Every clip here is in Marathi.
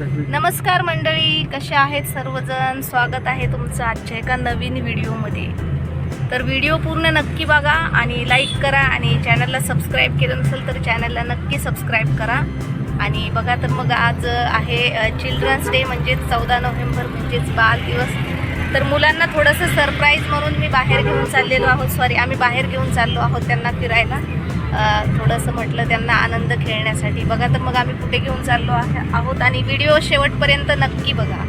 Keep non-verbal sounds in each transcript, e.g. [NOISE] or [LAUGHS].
नमस्कार मंडळी कसे आहेत सर्वजण? स्वागत आहे तुमचं आजच्या एका नवीन व्हिडिओमध्ये. तर व्हिडिओ पूर्ण नक्की बघा आणि लाईक करा आणि चॅनलला सबस्क्राईब केलं नसेल तर चॅनलला नक्की सबस्क्राईब करा. आणि बघा तर मग आज आहे चिल्ड्रन्स डे म्हणजेच चौदा नोव्हेंबर म्हणजेच बाल दिवस. तर मुलांना थोडंसं सरप्राईज म्हणून मी बाहेर घेऊन चाललेलो आहोत. सॉरी आम्ही बाहेर घेऊन चाललो आहोत त्यांना फिरायला. थोडंसं म्हटलं त्यांना आनंद खेळण्यासाठी. बघा तर मग आम्ही कुठे घेऊन चाललो आहे आहोत आणि व्हिडिओ शेवटपर्यंत नक्की बघा.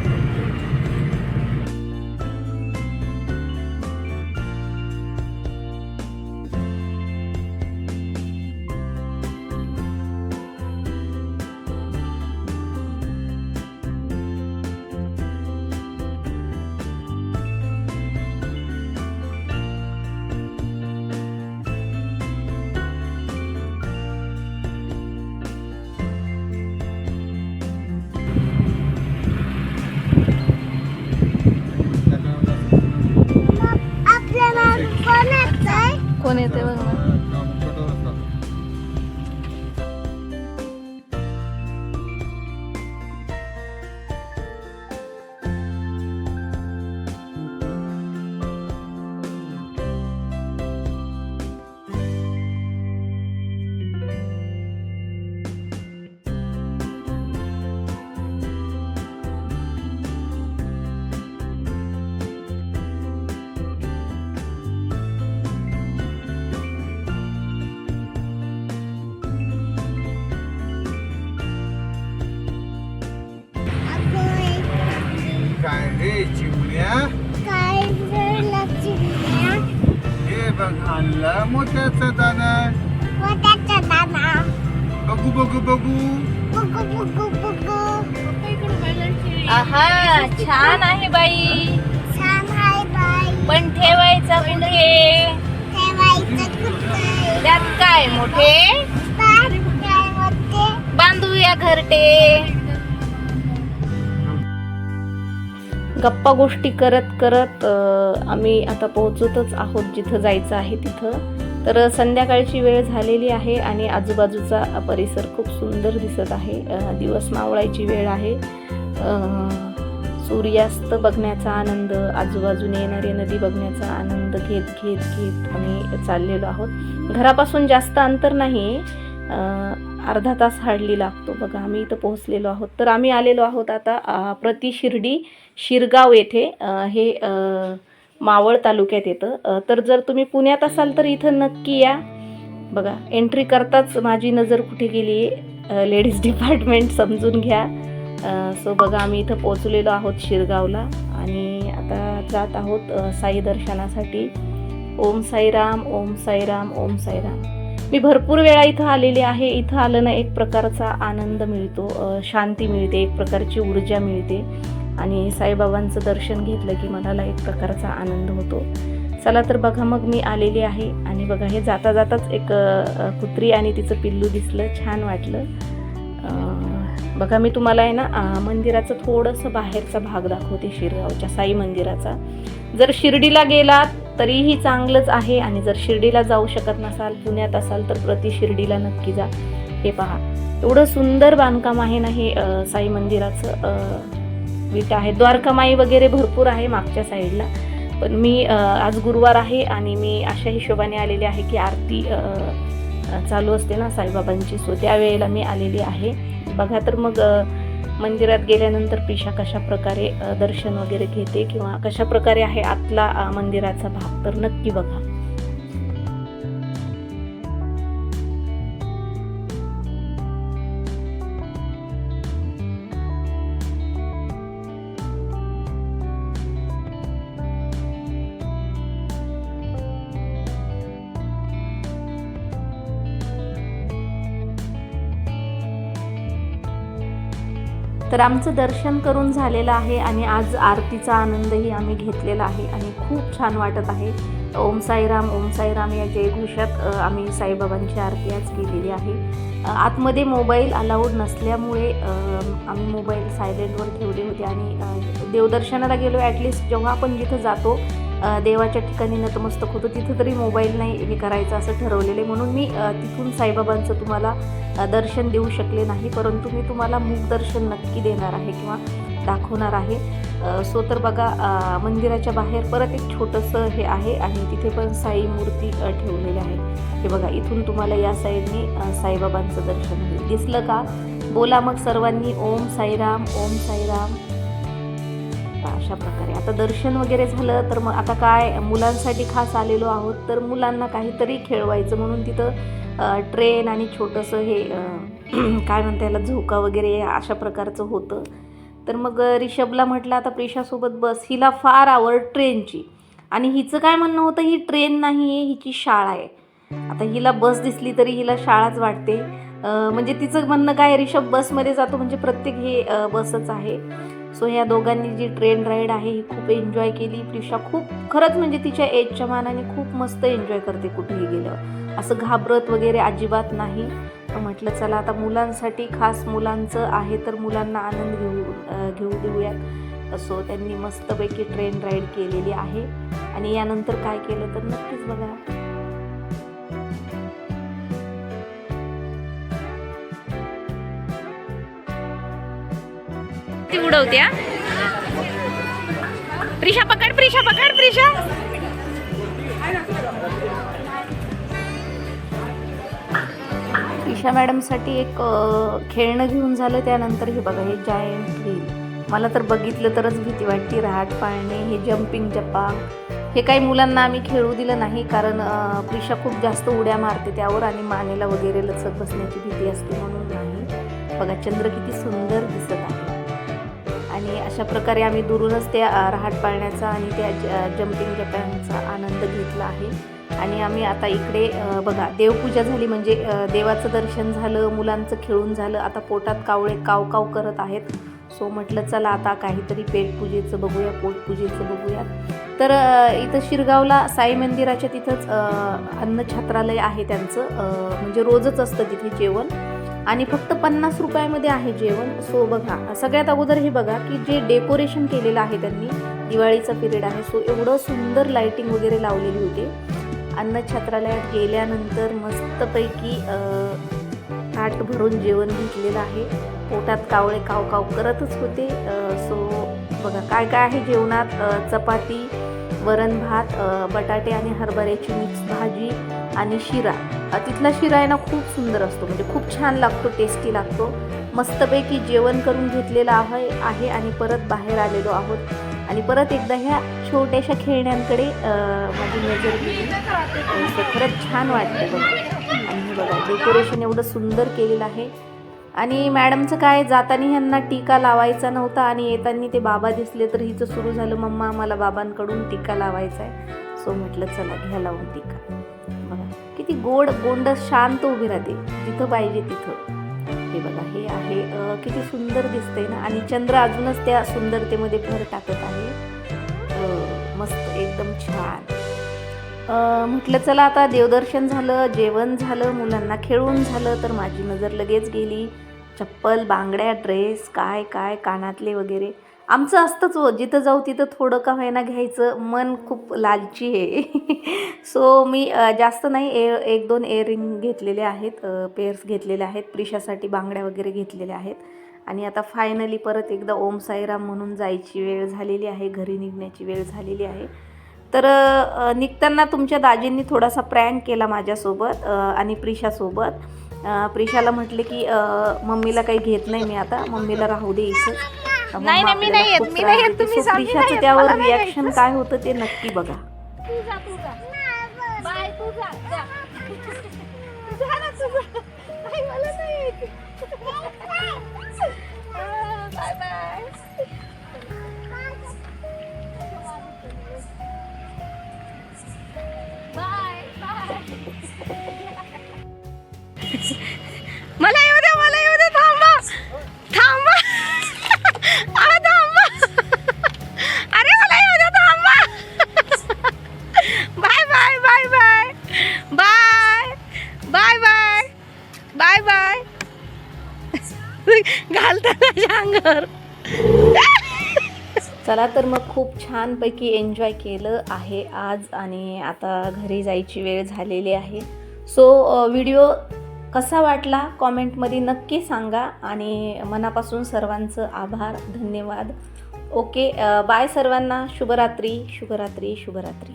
कोण येते बघ ना. बघ आणला. मोत्याचा दाना. पोटाचा दाना. बघू बघू बघू. आहा छान आहे बाई. छान आहे बाई. पण ठेवायचा कुठे? ठेवायचं कुठे? त्यात काय मोठे? बांधूया घरटे. गप्पा गोष्टी करत करत आम्ही आता पोहोचतच आहोत जिथं जायचं आहे तिथं. तर संध्याकाळची वेळ झालेली आहे आणि आजूबाजूचा परिसर खूप सुंदर दिसत आहे. दिवस मावळायची वेळ आहे. सूर्यास्त बघण्याचा आनंद आजूबाजूने येणारी नदी बघण्याचा आनंद घेत घेत घेत आम्ही चाललेलो आहोत. घरापासून जास्त अंतर नाही आहे अर्धा तास हार्डली लागतो. बघा आम्ही इथं पोहोचलेलो आहोत. तर आम्ही आलेलो आहोत आता प्रतिशिर्डी प्रति शिर्डी शिरगाव येथे हे मावळ तालुक्यात येतं. तर जर तुम्ही पुण्यात असाल तर इथं नक्की या. बघा एंट्री करताच माझी नजर कुठे गेली? आहे लेडीज डिपार्टमेंट समजून घ्या. सो बघा आम्ही इथं पोचलेलो आहोत शिरगावला. आणि आता जात आहोत साई दर्शनासाठी. ओम साईराम ओम साईराम ओम साईराम. मी भरपूर वेळा इथं आलेली आहे. इथं आलं ना एक प्रकारचा आनंद मिळतो शांती मिळते एक प्रकारची ऊर्जा मिळते. आणि साईबाबांचं दर्शन घेतलं की मनाला एक प्रकारचा आनंद होतो. चला तर बघा मग मी आलेली आहे. आणि बघा हे जाता जाताच एक कुत्री आणि तिचं पिल्लू दिसलं. छान वाटलं. बघा मी तुम्हाला आहे ना मंदिराचं थोडंसं बाहेरचा भाग दाखवते शिरगावच्या साई मंदिराचा. जर शिर्डीला गेलात तरीही चांगलंच आहे आणि जर शिर्डीला जाऊ शकत नसाल पुण्यात असाल तर प्रति शिर्डीला नक्की जा. हे पहा. एवढं सुंदर बांधकाम आहे ना हे साई मंदिराचं अ, विटा आहे. द्वारकामाई वगैरे भरपूर आहे मागच्या साईडला. पण मी आज गुरुवार आहे आणि मी अशा हिशोबाने आलेली आहे की आरती चालू असते ना साईबाबांची. सो त्यावेळेला मी आलेली आहे. बघा तर मग मंदिरात गेल्यानंतर पिशा कशा प्रकारे दर्शन वगैरे घेते किंवा कशा प्रकारे आहे आतला मंदिराचा भाग तर नक्की बघा. तर आमचं दर्शन करून झालेलं आहे आणि आज आरतीचा आनंदही आम्ही घेतलेला आहे आणि खूप छान वाटत आहे. ओम साईराम ओम साईराम या जयघोषात आम्ही साईबाबांची आरती आज केलेली आहे. आतमध्ये मोबाईल अलाउड नसल्यामुळे आम्ही मोबाईल सायलेंटवर ठेवले होते आणि देवदर्शनाला गेलो. ॲटलिस्ट जेव्हा आपण जिथं जातो देवाच्या ठिकाणी नतमस्तक होतो. तिथं तरी मोबाईल नाही हे करायचं असं ठरवलेलं आहे. म्हणून मी तिथून साईबाबांचं तुम्हाला दर्शन देऊ शकले नाही. परंतु मी तुम्हाला मूकदर्शन नक्की देणार आहे किंवा दाखवणार आहे. सो तर बघा मंदिराच्या बाहेर परत एक छोटंसं हे आहे आणि तिथे पण साई मूर्ती ठेवलेली आहे हे बघा इथून तुम्हाला या साईडने साईबाबांचं दर्शन होईल. दिसलं का? बोला मग सर्वांनी. ओम साईराम ओम साईराम. अशा प्रकारे. आता दर्शन वगैरे झालं तर मग आता काय मुलांसाठी खास आलेलो आहोत तर मुलांना काहीतरी खेळवायचं म्हणून तिथं ट्रेन आणि छोटंसं हे [CLEARS THROAT] काय म्हणता याला झोका वगैरे अशा प्रकारचं होतं. तर मग रिषभला म्हटलं आता प्रेशासोबत बस. हिला फार आवड ट्रेनची आणि हिचं काय म्हणणं होतं ही ट्रेन नाही आहे हिची शाळा आहे. आता हिला बस दिसली तरी हिला शाळाच वाटते. म्हणजे तिचं म्हणणं काय रिषभ बसमध्ये जातो म्हणजे प्रत्येक हे बसच आहे. सो ह्या दोघांनी जी ट्रेन राईड आहे ही खूप एन्जॉय केली. प्रिशा खूप खरंच म्हणजे तिच्या एजच्या मानाने खूप मस्त एन्जॉय करते कुठेही गेल्यावर. असं घाबरत वगैरे अजिबात नाही. तर म्हटलं चला आता मुलांसाठी खास मुलांचं आहे तर मुलांना आनंद घेऊ घेऊ देऊयात. सो त्यांनी मस्तपैकी ट्रेन राईड केलेली आहे. आणि यानंतर काय केलं तर नक्कीच बघा. ती प्रिशा पकड प्रिशा पकड प्रिशा. ईशा मॅडमसाठी एक खेळणं घेऊन झालं त्यानंतर हे बघा हे जायंट व्हील मला तर बघितलं तरच भीती वाटते रहाट पाळणे हे जम्पिंग जप्पा. हे काही मुलांना आम्ही खेळू दिलं नाही कारण प्रिशा खूप जास्त उड्या मारते त्यावर आणि मानेला वगैरे लचक बसण्याची भीती असते म्हणून नाही. बघा चंद्र किती सुंदर दिसत आहे. अशा प्रकारे आम्ही दुरूनच त्या रहाट पाळण्याचा आणि त्या ज- जम्पिंग जपॅनचा आनंद घेतला आहे. आणि आम्ही आता इकडे बघा देवपूजा झाली म्हणजे देवाचं दर्शन झालं मुलांचं खेळून झालं आता पोटात कावळे काव काव करत आहेत. सो म्हटलं चला आता काहीतरी पेटपूजेचं बघूया पोटपूजेचं बघूया. तर इथं शिरगावला साई मंदिराच्या तिथंच अ, अन्नछत्रालय आहे त्यांचं म्हणजे रोजच असतं तिथे जेवण. आणि फक्त पन्नास रुपयामध्ये आहे जेवण. सो बघा सगळ्यात अगोदर हे बघा की जे डेकोरेशन केलेलं आहे त्यांनी दिवाळीचा पिरियड आहे. सो एवढं सुंदर लाईटिंग वगैरे लावलेली होती. अन्नछत्रालयात गेल्यानंतर मस्तपैकी ताट भरून जेवण घेतलेलं आहे. पोटात कावळे काव काव करतच होते. सो बघा काय काय आहे जेवणात? चपाती वरण भात बटाटे आणि हरभऱ्याची मिक्स भाजी आणि शिरा. तिथला शिरा आहे ना खूप सुंदर असतो. म्हणजे खूप छान लागतो टेस्टी लागतो. मस्तपैकी जेवण करून घेतलेलं आहे आहे आणि परत बाहेर आलेलो आहोत. आणि परत एकदा ह्या छोट्याशा खेळण्यांकडे माझी नजर गेली. खरंच छान वाटतं बघा आणि बघा डेकोरेशन एवढं सुंदर केलेलं आहे. आणि मॅडमचं काय जाताना ह्यांना टीका लावायचा नव्हता आणि येताना ते बाबा दिसले तर हिचं सुरू झालं मम्मा मला बाबांकडून टीका लावायचा आहे सो म्हटलं चला घ्या लावून टीका. बघा किती गोड गोंड शांत उभी राहते. जिथं पाहिजे तिथं. हे बघा हे आहे किती सुंदर दिसते ना. आणि चंद्र अजूनच त्या सुंदरतेमध्ये भर टाकत आहे. मस्त एकदम छान. म्हटलं चला आता देवदर्शन झालं जेवण झालं मुलांना खेळून झालं तर माझी नजर लगेच गेली. चप्पल बांगड्या ड्रेस काय काय कानातले वगैरे. आमचं असतंच हो जिथं जाऊ तिथं थोडं का होईना घ्यायचं. मन खूप लालची आहे. [LAUGHS] सो मी जास्त नाही ए एक दोन एअरिंग घेतलेले आहेत पेअर्स घेतलेले आहेत. प्रिशासाठी बांगड्या वगैरे घेतलेल्या आहेत. आणि आता फायनली परत एकदा ओम साईराम म्हणून जायची वेळ झालेली आहे घरी निघण्याची वेळ झालेली आहे. तर निघताना तुमच्या दाजींनी थोडासा प्रँक केला माझ्यासोबत आणि प्रिशासोबत प्रिशाला म्हटले की मम्मीला काही घेत नाही मी आता मम्मीला राहू दे इथंच अ, मम्मा नाही, नाही, मी नाही येत, खूप मी नाही त्रास येत. तुम्ही प्रिशाचं नाही येत, त्यावर मला नाही रिॲक्शन. काय होतं ते नक्की बघा बाय चला तर मग खूप छानपैकी एन्जॉय केलं आहे आज आणि आता घरी जायची वेळ झालेली आहे. सो व्हिडिओ कसा वाटला कॉमेंटमध्ये नक्की सांगा आणि मनापासून सर्वांचं आभार धन्यवाद. ओके बाय सर्वांना. शुभरात्री शुभरात्री शुभरात्री.